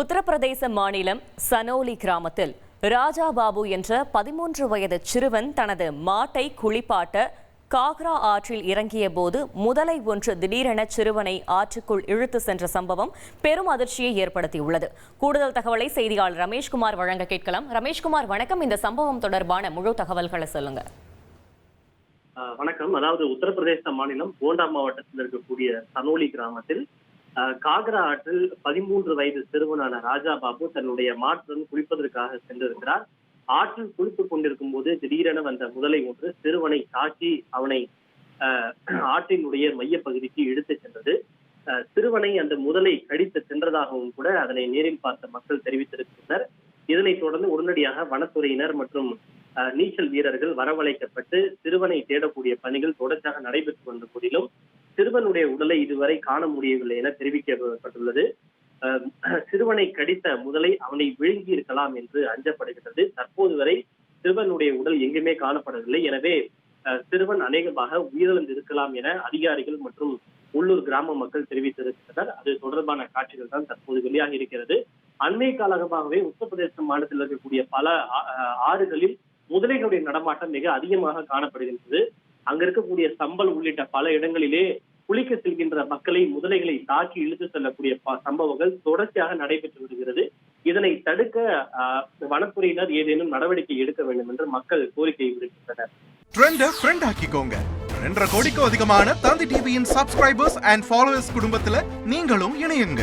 உத்தரப்பிரதேச மாநிலம் சனோலி கிராமத்தில் ராஜா பாபு என்ற பதிமூன்று வயது சிறுவன் தனது மாட்டை குளிப்பாட்ட காக்ரா ஆற்றில் இறங்கிய போது முதலை ஒன்று திடீரென சிறுவனை ஆற்றுக்குள் இழுத்து சென்ற சம்பவம் பெரும் அதிர்ச்சியை ஏற்படுத்தியுள்ளது. கூடுதல் தகவலை செய்தியாளர் ரமேஷ்குமார் வழங்க கேட்கலாம். ரமேஷ்குமார் வணக்கம். இந்த சம்பவம் தொடர்பான முழு தகவல்களை சொல்லுங்க. வணக்கம். அதாவது உத்தரப்பிரதேச மாநிலம் கோண்டா மாவட்டத்தில் இருக்கக்கூடிய சனோலி கிராமத்தில் காகரா ஆற்றில் பதிமூன்று வயது சிறுவனான ராஜா பாபு தன்னுடைய மாற்றுடன் குளிப்பதற்காக சென்றிருக்கிறார். ஆற்றில் குளித்துக் கொண்டிருக்கும் போது திடீரென வந்த முதலை ஒன்று சிறுவனை தாக்கி அவனை ஆஹ் ஆற்றினுடைய மையப்பகுதிக்கு இழுத்துச் சென்றது. சிறுவனை அந்த முதலை கடித்து சென்றதாகவும் கூட அதனை நேரில் பார்த்த மக்கள் தெரிவித்திருக்கின்றனர். இதனைத் தொடர்ந்து உடனடியாக வனத்துறையினர் மற்றும் நீச்சல் வீரர்கள் வரவழைக்கப்பட்டு சிறுவனை தேடக்கூடிய பணிகள் தொடர்ச்சியாக நடைபெற்று வந்த போதிலும் சிறுவனுடைய உடலை இதுவரை காண முடியவில்லை என தெரிவிக்கப்பட்டுள்ளது. சிறுவனை கடித்த முதலை அவனை விழுங்கி இருக்கலாம் என்று அஞ்சப்படுகிறது தற்போது வரை சிறுவனுடைய உடல் எங்குமே காணப்படவில்லை. எனவே அஹ், சிறுவன் அநேகமாக உயிரிழந்து இருக்கலாம் என அதிகாரிகள் மற்றும் உள்ளூர் கிராம மக்கள் தெரிவித்திருக்கின்றனர். அது தொடர்பான காட்சிகள் தான் தற்போது வெளியாகி இருக்கிறது. அண்மை காலமாகவே உத்தரப்பிரதேச மாநிலத்தில் இருக்கக்கூடிய பல ஆ- ஆறுகளில் முதலைகளுடைய நடமாட்டம் மிக அதிகமாக காணப்படுகின்றது. அங்க இருக்கக்கூடிய சம்பல் உள்ளிட்ட பல இடங்களிலே குளிக்க செல்கின்ற மக்களை முதலைகளை தாக்கி இழுத்து செல்லக்கூடிய ப- சம்பவங்கள் தொடர்ச்சியாக நடைபெற்று வருகிறது. இதனை தடுக்க ஆஹ், வனத்துறையினர் ஏதேனும் நடவடிக்கை எடுக்க வேண்டும் என்று மக்கள் கோரிக்கை விடுக்கின்றனர். ட்ரெண்ட ஃப்ரெண்ட் ஆக்கிக்கோங்க. ரெண்டரை கோடிக்கும் அதிகமான தந்தி டிவியின் சப்ஸ்கிரைபர்ஸ் அண்ட் ஃபாலோவர்ஸ் குடும்பத்துல நீங்களும் இணையுங்க.